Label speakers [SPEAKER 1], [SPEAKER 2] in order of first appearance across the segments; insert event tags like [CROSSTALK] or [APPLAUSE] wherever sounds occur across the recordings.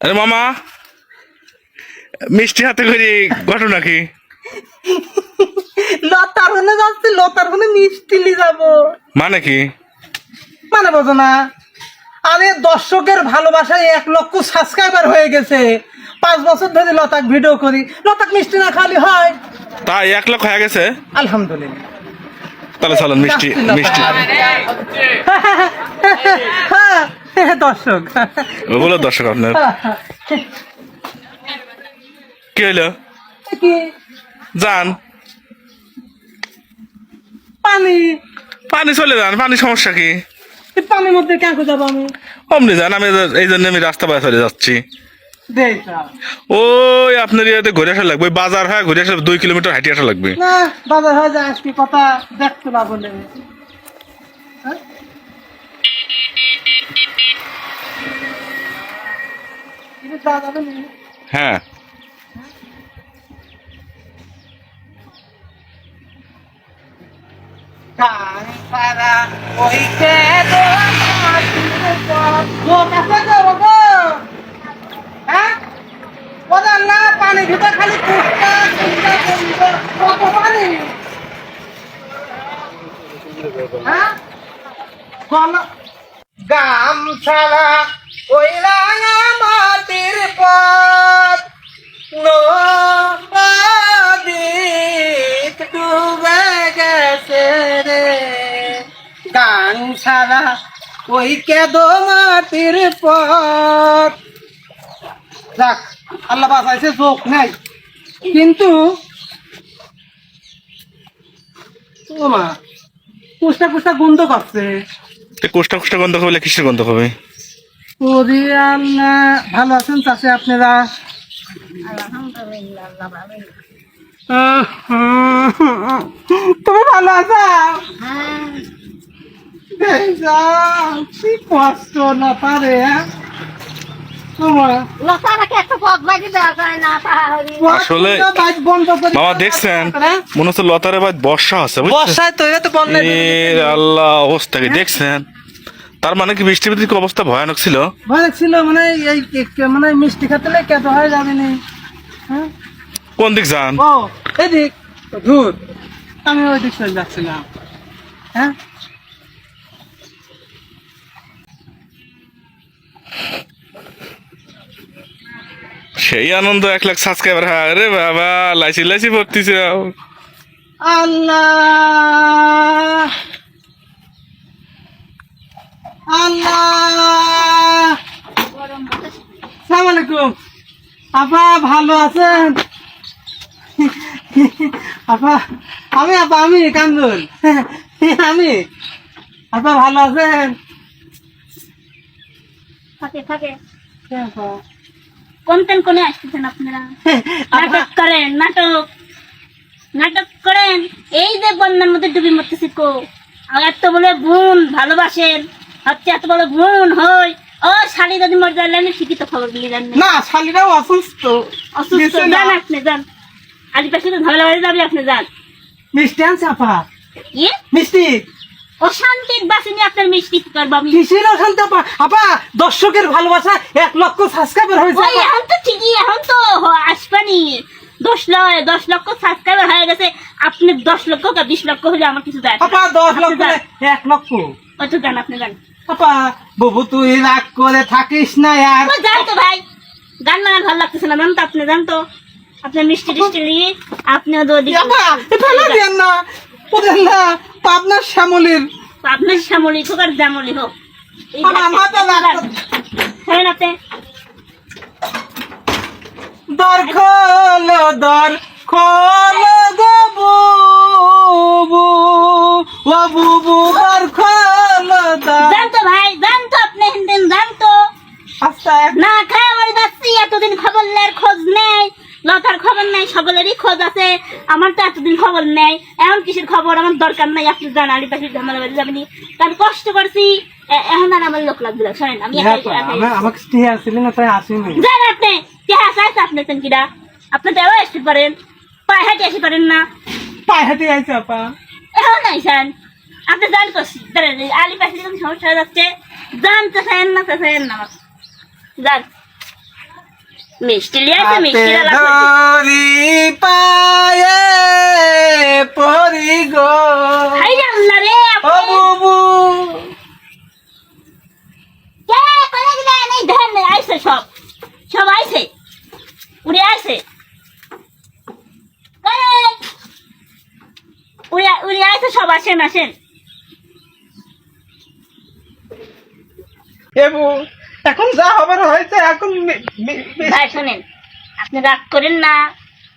[SPEAKER 1] আরে মামা মিষ্টি হাতে করে ঘটনা কি
[SPEAKER 2] লতার হনে যাচ্ছি লতার হনে মিষ্টি লি যাব।
[SPEAKER 1] মানে কি
[SPEAKER 2] মানে বোঝো না। আরে দর্শকের ভালোবাসায় এক লক্ষ সাবস্ক্রাইবার হয়ে গেছে। পাঁচ বছর ধরে লতাক ভিডিও করি। লতাক মিষ্টি না খালি হয়।
[SPEAKER 1] তাই এক লক্ষ হয়ে গেছে?
[SPEAKER 2] আলহামদুলিল্লাহ।
[SPEAKER 1] তাহলে চলেন মিষ্টি মিষ্টি।
[SPEAKER 2] হ্যাঁ, দর্শক।
[SPEAKER 1] বলো দর্শক আপনার। কি হইল? যান।
[SPEAKER 2] পানি।
[SPEAKER 1] পানি চলে যান পানি সমস্যা কি?
[SPEAKER 2] পানির মধ্যে কেন যাব আমি?
[SPEAKER 1] অমনি যান আমি এই জন্য আমি রাস্তা পায়ে চলে যাচ্ছি। ওই আপনার ইয়েতে ঘুরে আসা লাগবে বাজার হয় ঘুরে আসা দুই কিলোমিটার হাঁটিয়ে আসা লাগবে।
[SPEAKER 2] না বাজার হয়ে আজকে কথা দেখতে না বলে হ্যাঁ? এটা যাওয়া যাবে না?
[SPEAKER 1] হ্যাঁ
[SPEAKER 2] গান সারা ওই কে দো মাটির পর। ও, কাছে যাও, বাবা। হ্যাঁ? ও জান ভিতর খালি। কত পানি? হ্যাঁ? গলা- গামছাড়া ওই রাঙা মাটির গেছে রে। গান ওই যাক, আল্লাহ চোখ নাই। কিন্তু মা কুষ্টা কুষ্টা গন্ধ করছে
[SPEAKER 1] গন্ধ কিসের গন্ধ হবে
[SPEAKER 2] ওরে ভালো আছেন চাষে আপনারা? তুমি ভালো আছো? কি কষ্ট না পারে হ্যাঁ?
[SPEAKER 3] না তাহলে।
[SPEAKER 1] আসলে- মামা দেখছেন মনে হচ্ছে লতারে বাদ বর্ষা আছে
[SPEAKER 2] বর্ষায় তো এটা বন্ধ
[SPEAKER 1] আল্লাহ অবস্থাকে দেখছেন? তার মানে কি বৃষ্টি বৃষ্টি অবস্থা ভয়ানক ছিল?
[SPEAKER 2] ভয় ছিল মানে এই মানে মিষ্টি খেতে কেটে হয়ে যাবে নি হ্যাঁ?
[SPEAKER 1] কোন দিক যান?
[SPEAKER 2] ও এদিক। দূর আমি ওই দিক চলে যাচ্ছিলাম। হ্যাঁ?
[SPEAKER 1] সেই আনন্দ এক লাখ সাবস্ক্রাইবার আরে বাবা লাইসি লাইসি ভর্তিছে
[SPEAKER 2] আল্লাহ! আল্লাহ। সালাম আলাইকুম। আপা ভালো আছেন? আপা আমি আপা আমি কান্দুল আমি। আপা ভালো আছেন?
[SPEAKER 3] থাকে থাকে? কোন তেন কোনে আসতেছেন আপনারা। [LAUGHS]
[SPEAKER 2] আপা।
[SPEAKER 3] নাটক করেন নাটক। নাটক করেন। এই যে বন্যার মধ্যে ডুবি মরতেছি কো। আর এত বলে বোন ভালোবাসেন। হচ্ছে এত বড় বোন হয় ও শালি যদি মরে যাইলে আমি ঠিকই তো খবর জানেন
[SPEAKER 2] না শালিরাও অসুস্থ।
[SPEAKER 3] অসুস্থ
[SPEAKER 2] গেছে না।
[SPEAKER 3] যান আপনি যান আলিপাশে তো ঝামেলা বাড়ি যাবে আপনি যান।
[SPEAKER 2] মিষ্টি আনছে আপা?
[SPEAKER 3] ইয়ে
[SPEAKER 2] মিষ্টি?
[SPEAKER 3] অশান্তির বাসিনী আপনার মিষ্টি কি করব আমি?
[SPEAKER 2] কিসের অশান্তি আপা? আপা দর্শকের ভালোবাসা এক লক্ষ সাবস্ক্রাইবার হয়েছে
[SPEAKER 3] ওই এখন তো ঠিকই এখন তো আসবানি। দশ লক্ষ দশ লক্ষ সাবস্ক্রাইবার হয়ে গেছে। আপনি দশ লক্ষ বা বিশ লক্ষ হলে আমার কিছু দেয়
[SPEAKER 2] আপা দশ লক্ষ এক লক্ষ।
[SPEAKER 3] কত জান আপনি জান
[SPEAKER 2] আপা বাবু তুই রাগ করে থাকিস না আর।
[SPEAKER 3] জান তো ভাই গান ভালো লাগতেছে না জান তো আপনি জান তো আপনার মিষ্টি টিষ্টি নিয়ে আপনি ওদিকে
[SPEAKER 2] আপা ফেলা দেন না ওদের না পাবনার শ্যামলির।
[SPEAKER 3] আপনার শ্যামলি হোক আর জামলি হোক।
[SPEAKER 2] আমার
[SPEAKER 3] গান-
[SPEAKER 2] মাথা লাগতো।
[SPEAKER 3] আপনি
[SPEAKER 2] দর খোল দর খোল গো বুবু। ও বুবু দর খোল দর
[SPEAKER 3] জান তো ভাই জান তো আপনি হিন্দিন জান তো
[SPEAKER 2] আচ্ছা এক
[SPEAKER 3] না খায় মরে যাচ্ছি এতদিন খবর নেয় খোঁজ নেই। লতার খবর নেই সকলেরই খোঁজ আছে। আমার তো এতদিন খবর নেই। এমন কিসের খবর? আমার দরকার নাই আপনি জান আলি ঝামেলা বাড়ি যাবেনি কষ্ট করছি। এখন আর আমার লোক লাগবে শোনেন আমি
[SPEAKER 2] হ্যাঁ, আমাকে তাই আসিনি।
[SPEAKER 3] জান আপনি কে আছে আছে আপনি তেন কিরা আপনি তো আসতে পারেন। পায়ে হাঁটে আসতে পারেন না।
[SPEAKER 2] পায়ে হেঁটে আইছে আপা।
[SPEAKER 3] এখন নাই স্যার আপনি জান এই আলি পাশে সমস্যা হয়ে যাচ্ছে জানতে চান না চান না যান মিষ্টি মিষ্টি
[SPEAKER 4] ধরি পায়ে পরি গো।
[SPEAKER 3] হাই আল্লাহ রে
[SPEAKER 4] ও বুবু।
[SPEAKER 3] কে করে দিলেন এই ধ্যান আইছে সব। সব আইছে উড়ে আইছে উড়ে উড়ে আইছে সব আসেন আসেন।
[SPEAKER 4] এবু এখন যা হবার হয়েছে এখন
[SPEAKER 3] ভাই শোনেন। আপনি রাগ করেন না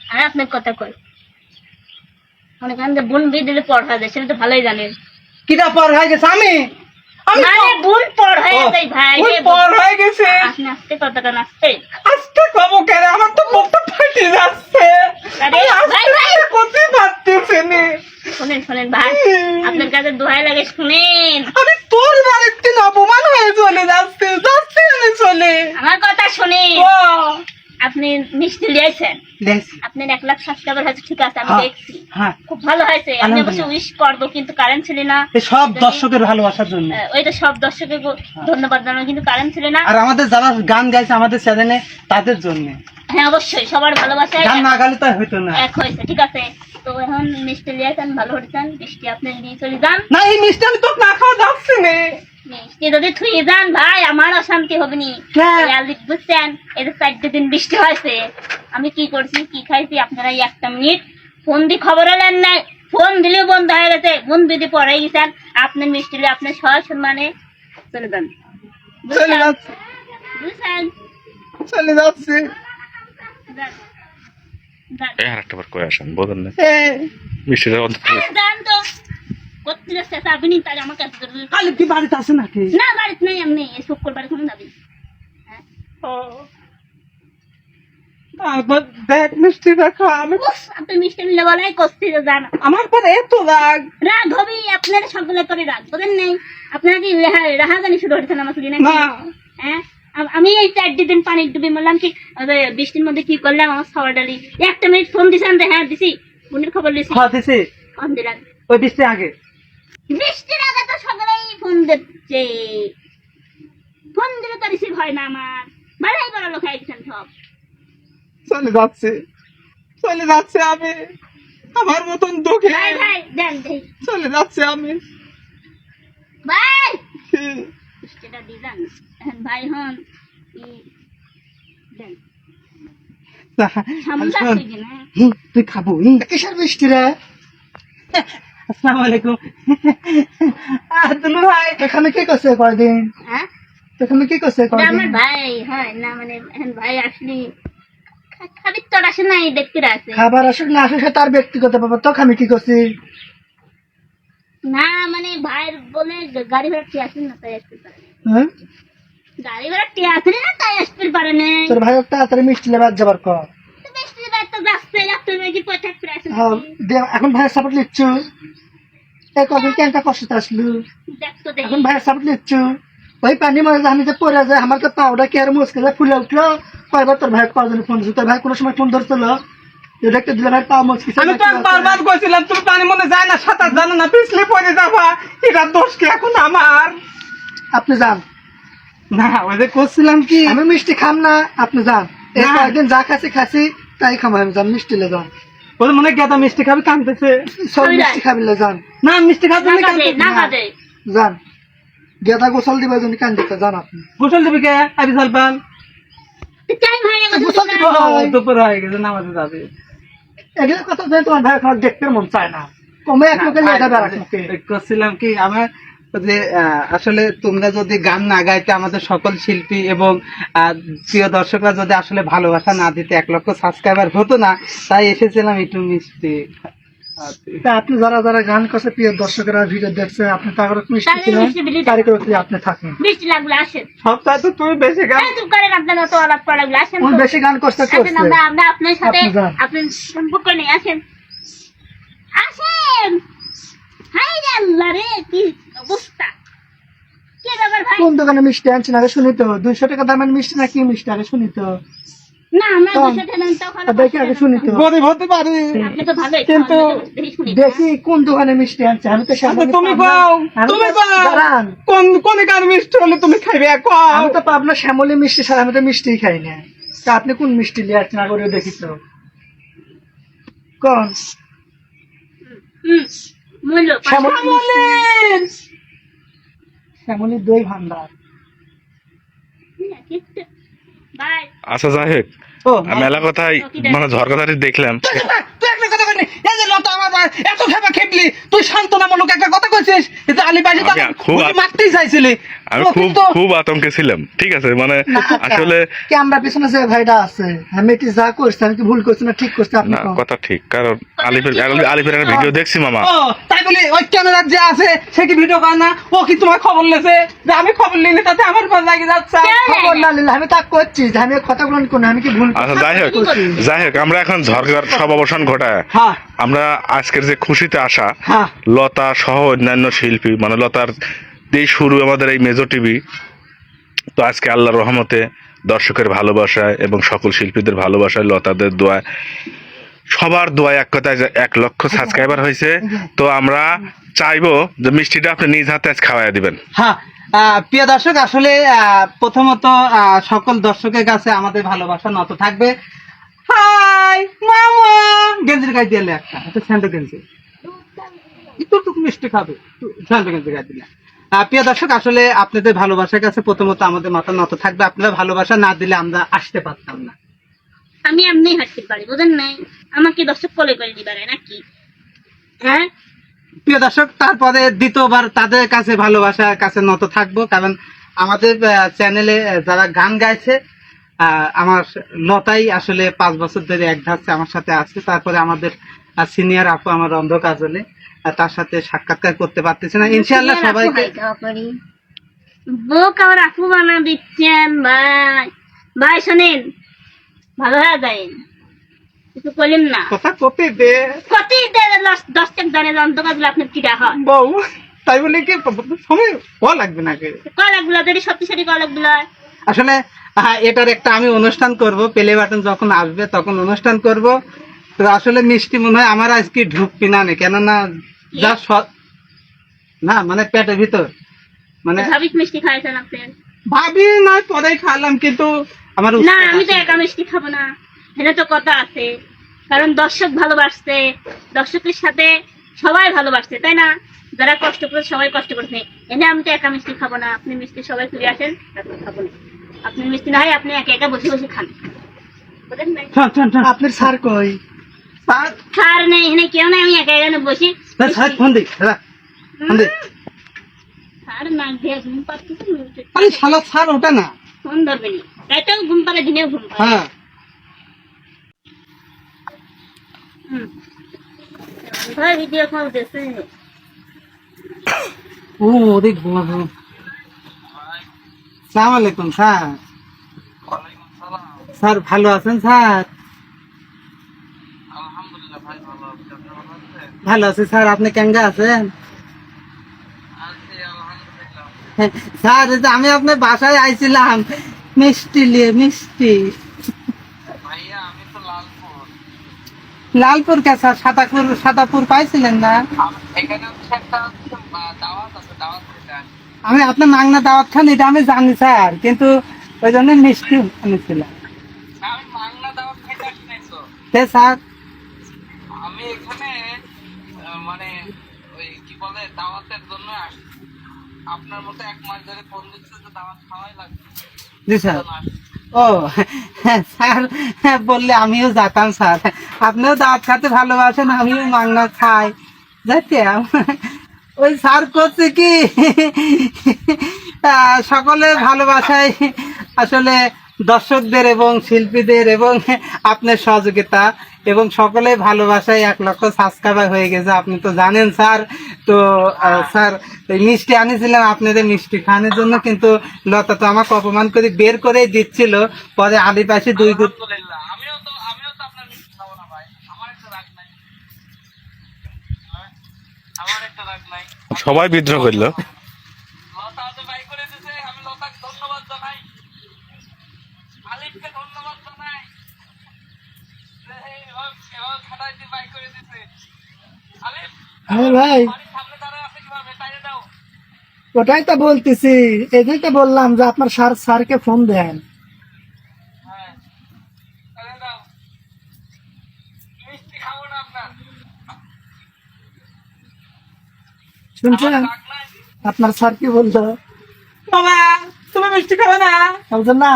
[SPEAKER 3] আমি আপনার কথা কই? মনে করেন যে বোন বিয়ে দিলে পড় হয়ে যায় সেটা তো ভালোই জানেন।
[SPEAKER 4] কিটা পর হয়ে গেছে? আমি? আমি
[SPEAKER 3] মানে বোন পড় হয়ে যায় ভাই
[SPEAKER 4] ওই পর হয়ে গেছে।
[SPEAKER 3] আপনি আসতে কথাটা নাচতে
[SPEAKER 4] আজকে কব কেন? আমার তো মুখটা ফাটে যাচ্ছে।
[SPEAKER 3] আরে,
[SPEAKER 4] আমি
[SPEAKER 3] ভাই, ভাই।
[SPEAKER 4] আজকে করতে পারতেছি
[SPEAKER 3] শোনেন শোনেন ভাই আপনার কাছে দোহাই লাগে শুনেন
[SPEAKER 4] আমি তোর বাড়িতে অপমান হয়ে চলে যাচ্ছে যাচ্ছে আমি চলে
[SPEAKER 3] আমার কথা শুনেন
[SPEAKER 4] ও
[SPEAKER 3] আপনি মিষ্টি লিয়েছেন আপনার এক লাখ সাবস্ক্রাইবার হয়েছে ঠিক আছে আমি
[SPEAKER 4] হ্যাঁ।
[SPEAKER 3] দেখছি।
[SPEAKER 4] হ্যাঁ।
[SPEAKER 3] খুব ভালো হয়েছে আমি অবশ্য
[SPEAKER 4] আলহামদুলিল্লাহ।
[SPEAKER 3] উইশ করব কিন্তু কারেন্ট ছিল না।
[SPEAKER 4] সব দর্শকের ভালোবাসার জন্য।
[SPEAKER 3] আহ, ওই তো সব দর্শকের ধন্যবাদ জানানো কিন্তু কারেন্ট ছিল না।
[SPEAKER 4] আর আমাদের যারা গান গাইছে আমাদের চ্যানেলে তাদের জন্য।
[SPEAKER 3] হ্যাঁ অবশ্যই সবার ভালোবাসায়
[SPEAKER 4] গান না গালে তো হইতো না।
[SPEAKER 3] এক হয়েছে ঠিক আছে। তো এখন মিষ্টি লিয়েছেন ভালো হয়েছেন মিষ্টি আপনি নিয়ে চলে যান।
[SPEAKER 4] না এই মিষ্টি আমি তো না খাওয়া যাচ্ছে না।
[SPEAKER 3] যদি থুয়ে যান ভাই আমার অশান্তি হবে নি।
[SPEAKER 4] হ্যাঁ।
[SPEAKER 3] বুঝছেন? এই চারটে দিন বৃষ্টি হয়েছে। আমি কি করছি কি খাইছি আপনারা একটা মিনিট ফোন দিয়ে খবর এলেন নাই। ফোন দিলেও বন্ধ হয়ে গেছে। ফোন দিদি পরে গেছেন আপনার মিষ্টি আপনার সহ সম্মানে চলে যান।
[SPEAKER 4] চলে যাচ্ছে। চলে যাচ্ছে।
[SPEAKER 3] যান। যান।
[SPEAKER 1] এই আর একটা বার করে আসেন বোঝেন না। মিষ্টিটা অন্তত
[SPEAKER 3] আরে যান তো করতে তাই আমার কাছে জরুরি।
[SPEAKER 4] কালি কি বাড়িতে আছে নাকি?
[SPEAKER 3] না বাড়িতে নেই এমনি শুক্রবার কোন যাবি। হ্যাঁ।
[SPEAKER 4] ও। দেখ মিষ্টি দেখা আমি
[SPEAKER 3] উফ, আপনি মিষ্টি মিলে বলাই করতে যান।
[SPEAKER 4] আমার পরে এত রাগ।
[SPEAKER 3] রাগ হবে আপনার সকলে করে রাগ। বলেন নেই। আপনারা কি রেহা- শুরু আমার
[SPEAKER 4] না।
[SPEAKER 3] হ্যাঁ? আমি এই চারটি দিন পানি ডুবে বললাম কি বৃষ্টির মধ্যে কি করলাম আমার খাবার ডালি। একটা মিনিট ফোন দিছেন হ্যাঁ দিছি। বোনের খবর দিছি।
[SPEAKER 4] খাওয়া দিছি।
[SPEAKER 3] ফোন দিলাম।
[SPEAKER 4] ওই আগে।
[SPEAKER 3] বৃষ্টির আগে তো সকলেই ফোন দিচ্ছে। ফোন দিলে তো রিসিভ হয় না আমার। বাড়াই বড় লোক হয়ে সব।
[SPEAKER 4] চলে যাচ্ছে। চলে যাচ্ছে আমি। আমার মতন দুঃখে।
[SPEAKER 3] ভাই ভাই দেন দেই।
[SPEAKER 4] চলে যাচ্ছে আমি।
[SPEAKER 3] ভাই! বৃষ্টিটা এখন ভাই হন। দেন। যাচ্ছে কিনা
[SPEAKER 4] হুম, তুই খাব। কিসের মিষ্টি রে? আসসালামু আলাইকুম। আব্দুল ভাই। এখানে কি করছে কয়দিন?
[SPEAKER 3] হ্যাঁ?
[SPEAKER 4] এখানে কি করছে
[SPEAKER 3] এটা আমার ভাই হয় না মানে এখন ভাই আসলি খা- তোর আসে নাই দেখতে আছে
[SPEAKER 4] খাবার আসুক না আসুক সে তার ব্যক্তিগত ব্যাপার। তো আমি কি করছি?
[SPEAKER 3] না মানে ভাইয়ের বলে গাড়ি ভাড়া টিয়া আসেন না তাই আসতে পারে
[SPEAKER 4] হ্যাঁ?
[SPEAKER 3] গাড়ি ভাড়া টিয়া আসেন না তাই আসতে পারে না।
[SPEAKER 4] তোর ভাই তাড়াতাড়ি মিষ্টি লেবার যাবার কর।
[SPEAKER 3] তো পয়সা ফিরে আসেন
[SPEAKER 4] হ্যাঁ, এখন ভাইয়ের সাপোর্ট নিচ্ছ? কেনটা কষ্ট আসলো? এখন সাপোর্ট নিচ্ছ ওই পানি মাঝে আমি যে পরে যায় আমার তো পাউডার কি আর মুসকে যায় ফুলে উঠল? কয়বার তোর ভাই কজন ফোন দিচ্ছে তোর ভাই কোনো সময় ফোন ধরছিল? দেখতে দিলে ভাই পা মুসকি
[SPEAKER 2] আমি তো বারবার কইছিলাম তুমি পানি মনে যায় না সাঁতার জানো না পিছলে পড়ে যাবা এটা দোষ কি এখন আমার?
[SPEAKER 4] আপনি যান।
[SPEAKER 2] না ওই যে করছিলাম কি?
[SPEAKER 4] আমি মিষ্টি খাম না আপনি যান। এই। কয়েকদিন যা খাচ্ছি খাসি তাই খাম আমি যান মিষ্টি লে যান।
[SPEAKER 2] ওর মনে গেদা মিষ্টি খাবি কাঁদতেছে
[SPEAKER 4] সব মিষ্টি খাবিলে যান
[SPEAKER 2] না মিষ্টি খাবি
[SPEAKER 3] না
[SPEAKER 2] না
[SPEAKER 3] না। কাজে
[SPEAKER 4] যান গেদা গোসল দিবার জন্য কান্দিতে যান আপনি।
[SPEAKER 2] গোসল দিবি কে? আবি জলপান
[SPEAKER 3] টাইম হয়ে গেছে
[SPEAKER 4] গোসল দিব।
[SPEAKER 2] দুপুর হয়ে গেছে নামাজে যাবে।
[SPEAKER 4] এগুলো কথা যে তোমার ভাই দেখতে মন চায় না। কমে এক লোকে লিয়ে যাবে আর এক লোকে।
[SPEAKER 2] করছিলাম কি? আমার যে আসলে তোমরা যদি গান না গাইতে আমাদের সকল শিল্পী এবং প্রিয় দর্শকরা যদি আসলে ভালোবাসা না দিতে এক লক্ষ সাবস্ক্রাইবার হতো না তাই এসেছিলাম একটু মিষ্টি
[SPEAKER 4] আপনি যারা যারা গান করছে প্রিয় দর্শকেরা ভিডিও দেখছে আপনি তাদের মিষ্টি তারিখ আপনি থাকেন।
[SPEAKER 3] বৃষ্টি লাগলে আসেন।
[SPEAKER 2] সপ্তাহে তো তুমি বেশি গান
[SPEAKER 3] এই চুপ করেন আপনার আলাপ করা লাগলে আসেন
[SPEAKER 4] উনি
[SPEAKER 3] তো।
[SPEAKER 4] বেশি গান করতে
[SPEAKER 3] আমরা আমরা আপনার সাথে আপনার সম্পর্ক নেই আসেন। আসেন! হাই রে আল্লাহ রে কি অবস্থা কি ব্যাপার ভাই?
[SPEAKER 4] কোন দোকানে মিষ্টি আনছেন? আগে শুনি তো। দুইশো টাকা দামের মিষ্টি না কি মিষ্টি? আগে শুনি তো। দেখি আগে শুনি তো।
[SPEAKER 2] গরিব হতে পারি।
[SPEAKER 3] আপনি তো ভালোই
[SPEAKER 4] কিন্তু
[SPEAKER 3] দেখি
[SPEAKER 4] কোন দোকানে মিষ্টি আনছে? আমি তো
[SPEAKER 2] আচ্ছা, তুমি
[SPEAKER 4] আমি
[SPEAKER 2] তুমি
[SPEAKER 4] তো-
[SPEAKER 2] কও
[SPEAKER 4] দাঁড়ান।
[SPEAKER 2] কোন কোন গান মিষ্টি হলে তুমি খাইবে?
[SPEAKER 4] আমি তো পাবনা শ্যামলি মিষ্টি ছাড়া আমি তো মিষ্টি খাই না। তা আপনি কোন মিষ্টি নিয়ে আসছেন? আগে ওটা দেখি তো। কোন দই ভান্ডার।
[SPEAKER 1] আচ্ছা যাই হোক।
[SPEAKER 2] ও
[SPEAKER 1] মেলা কথাই মানে ঝড় কথাটি দেখলাম।
[SPEAKER 2] এই যে লতা আমার এত খেপা খেপলি। তুই সান্ত্বনামূলক একটা কথা কইছিস? যে
[SPEAKER 1] খুব
[SPEAKER 2] মারতেই চাইছিলি।
[SPEAKER 1] আমি খুব খুব আতঙ্কে ছিলাম ঠিক আছে? মানে আসলে
[SPEAKER 4] ক্যামেরা পিছনে যে ভাইটা আছে আমি কি যা করছি আমি কি ভুল করছি না ঠিক করছি আপনি
[SPEAKER 1] কথা ঠিক কারণ আলিফের আলিফের একটা ভিডিও দেখছি মামা।
[SPEAKER 2] তাই বলি ওই ক্যামেরার যে আছে সে কি ভিডিও করে না? ও কি তোমার খবর লেছে? যে আমি খবর নিলে তাতে আমার পর লাগিয়ে যাচ্ছে?
[SPEAKER 4] খবর না নিলে আমি তা করছি যে আমি কথাগুলো কোন আমি কি ভুল
[SPEAKER 1] আচ্ছা যাই হোক যাই হোক আমরা এখন ঝড় সব অবসান ঘটায়।
[SPEAKER 2] হ্যাঁ।
[SPEAKER 1] আমরা আজকের যে খুশিতে আসা
[SPEAKER 2] হ্যাঁ।
[SPEAKER 1] লতা সহ অন্যান্য শিল্পী মানে লতার এই শুরু আমাদের এই মেজো টিভি। তো আজকে আল্লাহর রহমতে দর্শকের ভালোবাসায় এবং সকল শিল্পীদের ভালোবাসায় লতাদের দোয়ায় সবার দোয়ায় এক কথায় এক লক্ষ সাবস্ক্রাইবার হয়েছে। তো আমরা চাইব যে মিষ্টিটা আপনি নিজ হাতে আজ খাওয়াই দিবেন।
[SPEAKER 2] হ্যাঁ প্রিয় দর্শক আসলে প্রথমত সকল দর্শকের কাছে আমাদের ভালোবাসা নত থাকবে। হাই মামা। গেঞ্জির গায়ে দিলে একটা একটা স্যান্ডো গেঞ্জি। একটু টুকু মিষ্টি খাবে। স্যান্ডো গেঞ্জি গায়ে দিলে প্রিয় দর্শক আসলে আপনাদের ভালোবাসার কাছে প্রথমত আমাদের মাথা নত থাকবে। আপনারা ভালোবাসা না দিলে আমরা আসতে পারতাম না।
[SPEAKER 3] আমি এমনি হাঁটতে পারি বুঝেন নাই? আমাকে দর্শক কোলে করে দিবার নাকি? হ্যাঁ?
[SPEAKER 2] প্রিয় দর্শক তারপরে দ্বিতীয়বার তাদের কাছে ভালোবাসার কাছে নত থাকব। কারণ আমাদের চ্যানেলে যারা গান গাইছে আমার লতাই আসলে পাঁচ বছর ধরে এক ধাচ্ছে আমার সাথে আছে। তারপরে আমাদের সিনিয়র আপু আমার অন্ধ কাজলে তার সাথে সাক্ষাৎকার করতে পারতেছি না। ইনশাআল্লাহ সবাইকে
[SPEAKER 3] বুক আমার আপু বানা দিচ্ছেন ভাই? ভাই শোনেন ভালো হয়ে যায়েন কিছু করলেন না?
[SPEAKER 2] কথা কপি দে।
[SPEAKER 3] প্রতি দশ টাকা দানে অন্তকাজ আপনার কিটা হয়।
[SPEAKER 2] বউ তাই বলে কি সময় হওয়া লাগবে নাকি?
[SPEAKER 3] কলাগুলো যদি শক্তিশালী কলাগুলো।
[SPEAKER 2] আসলে আহ, এটার একটা আমি অনুষ্ঠান করব প্লে বাটন যখন আসবে তখন অনুষ্ঠান করব। তো আসলে মিষ্টি মনে হয় আমার আজকে ঢুকবি না নে, কেননা যা স- না মানে পেটের ভিতর। মানে
[SPEAKER 3] ভাবিক মিষ্টি খাইছেন আপনি?
[SPEAKER 2] ভাবি না পরে খালাম কিন্তু আমার
[SPEAKER 3] না আমি তো একা মিষ্টি খাব না। এটা তো কথা আছে। কারণ দর্শক ভালোবাসছে। দর্শকের সাথে সবাই ভালোবাসছে তাই না? যারা কষ্ট করে সবাই কষ্ট করছে। এনে আমি তো একা মিষ্টি খাব না। আপনি মিষ্টি সবাই ফিরে আসেন তারপর খাব না। আপনি মিষ্টি না হয় আপনি একা একা বসে বসে খান।
[SPEAKER 4] আপনার স্যার কই?
[SPEAKER 2] স্যার,
[SPEAKER 3] নেই এখানে কেউ নেই আমি একা এখানে বসি
[SPEAKER 2] স্যার, ফোন দিই দাদা, ফোন দিই।
[SPEAKER 3] আর নাক দিয়ে ঘুম পাচ্ছে
[SPEAKER 2] আরে শালা স্যার ওটা না।
[SPEAKER 3] ফোন ধরবে না। রাতেও ঘুম পারে দিনেও ঘুম পারে
[SPEAKER 2] হ্যাঁ।
[SPEAKER 3] হুম। ভিডিও কল
[SPEAKER 2] ও বাবু সালাম আলাইকুম স্যার। স্যার ভালো আছেন স্যার? ভালো আছি। স্যার। আপনি কেঙ্গা আছেন? স্যার এই যে আমি আপনার বাসায় আইছিলাম। মিষ্টি নিয়ে মিষ্টি। লালপুর। কে স্যার? সাতাপুর সাতাপুর পাইছিলেন না? আমি আপনার মাংনা দাওয়াত খান এটা আমি জানি স্যার কিন্তু ওই জন্য মিষ্টি আনিছিলাম স্যার।
[SPEAKER 5] আমি এখানে মানে ওই কি বলে দাওয়াতের জন্য আসছি আপনার মতো এক মাস ধরে ফোন দিচ্ছে যে দাওয়াত খাওয়াই লাগবে।
[SPEAKER 2] জি স্যার। ও স্যার হ্যাঁ, বললে আমিও যেতাম স্যার। আপনিও দাওয়াত খাতে ভালোবাসেন আমিও মাংনা খাই। যাইতাম ওই স্যার করছে কি? সকলে ভালোবাসায় আসলে দর্শকদের এবং শিল্পীদের এবং আপনার সহযোগিতা এবং সকলে ভালোবাসায় এক লক্ষ সাবস্ক্রাইবার হয়ে গেছে, আপনি তো জানেন স্যার। তো স্যার মিষ্টি আনিছিলাম আপনাদের মিষ্টি খাওয়ানোর জন্য, কিন্তু লতা তো আমাকে অপমান করে বের করেই দিচ্ছিল। পরে আদিবাসী দুই গুণ
[SPEAKER 5] আলহামদুলিল্লাহ আমিও তো আমিও তো আপনার মিষ্টি খাব না ভাই আমার একটা রাগ নাই হ্যাঁ? আমার একটা রাগ নাই
[SPEAKER 1] সবাই বিদ্রোহ করল
[SPEAKER 5] লতা যে বাই করে দিছে আমি লতাকে ধন্যবাদ জানাই আলিফকে ধন্যবাদ জানাই যে এভাবে এভাবে খাটাই দিয়ে বাই করে দিছে আলিফ
[SPEAKER 4] হ্যাঁ ভাই। ওটাই তো বলতেছি। এই তো বললাম যে আপনার স্যার স্যারকে ফোন দেন। শুনছেন? আপনার স্যার কি বলতো?
[SPEAKER 5] বাবা তুমি মিষ্টি খাবে না?
[SPEAKER 4] বলছেন না।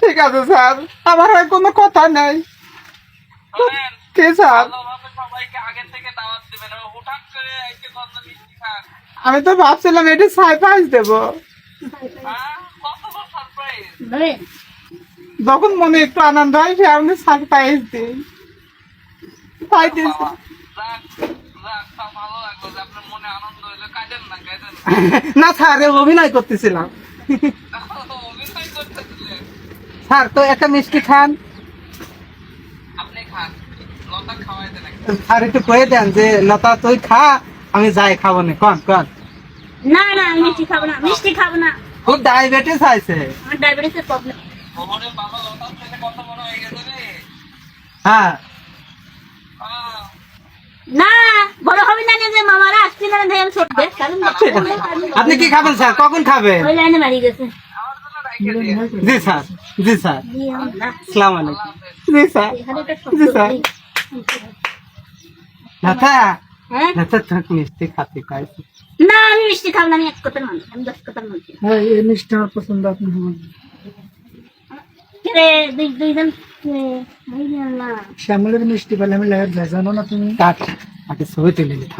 [SPEAKER 2] ঠিক আছে স্যার। আমার আর কোনো কথা নেই। কে স্যার?
[SPEAKER 5] সবাইকে আগে থেকে দাওয়াত দিবেন হুঠাৎ করে এসে কত মিষ্টি খান।
[SPEAKER 2] আমি তো ভাবছিলাম এটা সারপ্রাইজ দেবো।
[SPEAKER 5] কত বড় সারপ্রাইজ
[SPEAKER 3] বুঝলেন?
[SPEAKER 2] যখন মনে একটু আনন্দ হয় সে আমি সারপ্রাইজ দিই। তাই দিয়েছি।
[SPEAKER 5] মনে না
[SPEAKER 2] স্যার অভিনয় করতেছিলাম। স্যার তো একটা মিষ্টি খান। স্যার একটু কয়ে দেন যে লতা তুই খা আমি যাই খাব না। কন কন।
[SPEAKER 3] না না আমি মিষ্টি খাব না মিষ্টি খাব না।
[SPEAKER 2] খুব ডায়াবেটিস আছে।
[SPEAKER 3] ডায়াবেটিসের প্রবলেম
[SPEAKER 5] ওরে বাবা লতার থেকে কত বড় হয়ে গেছে রে।
[SPEAKER 2] হ্যাঁ।
[SPEAKER 5] আহ,
[SPEAKER 3] না বড় হবে না যে [LAUGHS] মামারা আসছে না ধরে ছোট
[SPEAKER 2] আপনি কি খাবেন স্যার? কখন খাবেন?
[SPEAKER 3] ওই লাইনে বাড়ি গেছে।
[SPEAKER 5] আমার জন্য রাইখে দিয়ে
[SPEAKER 2] জি স্যার জি স্যার আলাইকুম। জি স্যার জি, স্যার।
[SPEAKER 3] হ্যাঁ?
[SPEAKER 2] মিষ্টি খাতে খাইছি?
[SPEAKER 3] না আমি মিষ্টি খাব না আমি এক কথার মানুষ আমি দশ কথার মানুষ।
[SPEAKER 4] হ্যাঁ এই মিষ্টি আমার পছন্দ আপনি
[SPEAKER 3] দুই দুইজন?
[SPEAKER 4] শ্যামলের মিষ্টি পেলে আমি যাই জানো না তুমি?
[SPEAKER 2] কাট আগে ছবি তুলে নিতাম